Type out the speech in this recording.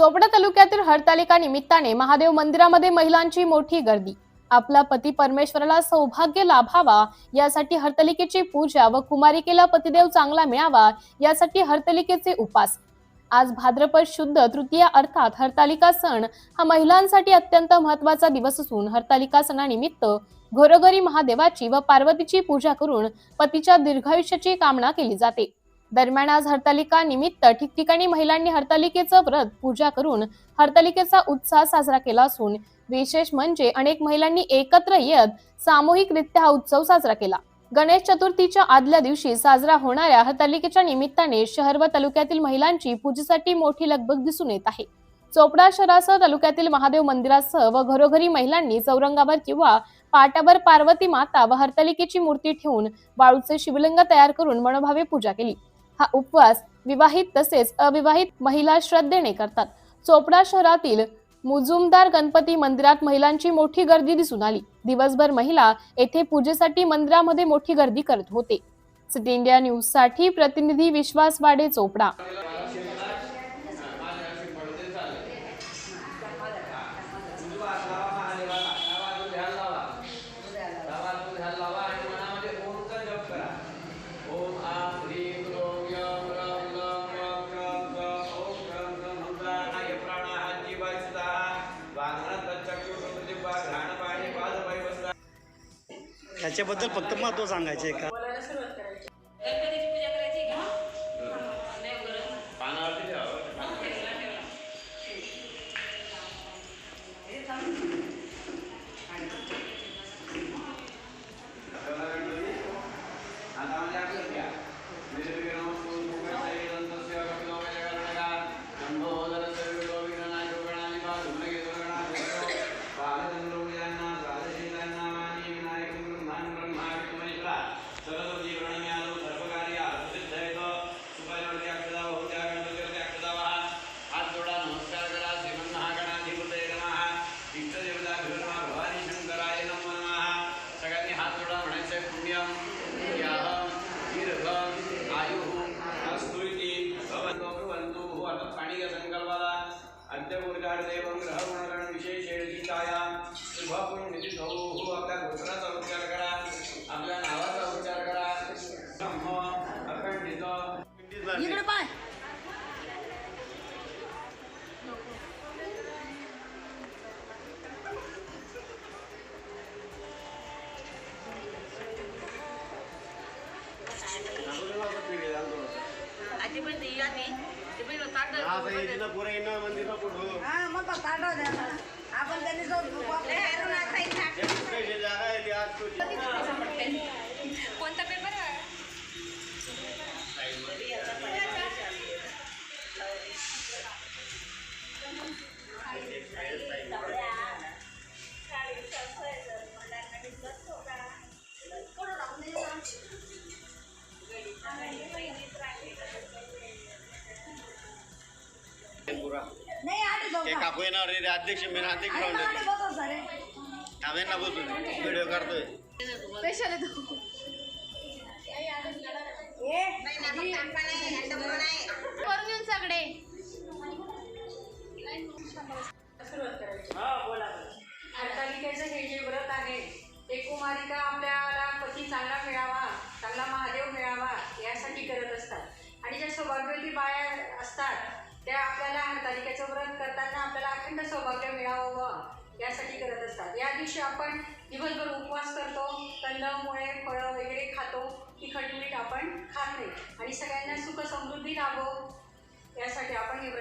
चोपडा तालुक्यातील हरतालिका निमित्ताने महादेव मंदिरामध्ये महिलांची मोठी गर्दी. आपला पती परमेश्वराला सौभाग्य लाभावा यासाठी हरतालिकेची पूजा व कुमारिकेला पतिदेव चांगला मिळावा यासाठी हरतालिकेचे उपास. आज भाद्रपद शुद्ध तृतीया अर्थात हरतालिका सण हा महिलांसाठी अत्यंत महत्त्वाचा दिवस असून हरतालिका सणानिमित्त घरोघरी महादेवाची व पार्वतीची पूजा करून पतीच्या दीर्घायुष्याची कामना केली जाते. दरम्यान आज हरतालिका निमित्त ठिकठिकाणी महिलांनी हरतालिकेचं व्रत पूजा करून हरतालिकेचा उत्साह साजरा केला असून विशेष म्हणजे अनेक महिलांनी एकत्र येत सामूहिकरित्या हा उत्सव साजरा केला. गणेश चतुर्थीच्या आदल्या दिवशी साजरा होणाऱ्या हरतालिकेच्या निमित्ताने शहर व तालुक्यातील महिलांची पूजेसाठी मोठी लगबग दिसून येत आहे. चोपडा शहरासह तालुक्यातील महादेव मंदिरासह व घरोघरी महिलांनी चौरंगावर किंवा पाटावर पार्वती माता व हरतालिकेची मूर्ती ठेवून वाळूचे शिवलिंग तयार करून मनोभावे पूजा केली. हा उपवास विवाहित तसेच अविवाहित महिला श्रद्धेने करतात. चोपडा शहरातील मुजुमदार गणपती मंदिरात महिलांची मोठी गर्दी दिसून आली. दिवसभर महिला येथे पूजेसाठी मंदिरामध्ये मोठी गर्दी करत होते. सिटी इंडिया न्यूजसाठी प्रतिनिधी विश्वास वाडे चोपडा. ह्याच्याबद्दल फक्त महत्त्व सांगायचं आहे का? अंत्यपूर्जार्देवं ग्रहगुणगण विशेषेण गीताया शुभपुण्यतिथौ आपल्या मग ताटा द्या ना. आपण त्यांनी कोणता पेपर नाही आधी ते? काकू येणार रे अध्यक्ष मेन अध्यक्ष आम्ही ना बसू व्हिडिओ काढतोय. स्पेशल सगळे. हरतालिकेचं हे जे व्रत आहे. ते कुमारिका आपल्याला पती चांगला मिळावा चांगला महादेव मिळावा यासाठी करत असतात. आणि ज्या सौभाग्यवती बाया असतात त्या आपल्याला हरतालिकेचं व्रत करताना आपल्याला अखंड सौभाग्य मिळावं यासाठी करत असतात. या दिवशी आपण दिवसभर उपवास करतो कंदमुळे फळं वगैरे खातो तिखट मीठ आपण खात नाही. आणि सगळ्यांना सुख समृद्धी लाभो यासाठी आपण हे व्रत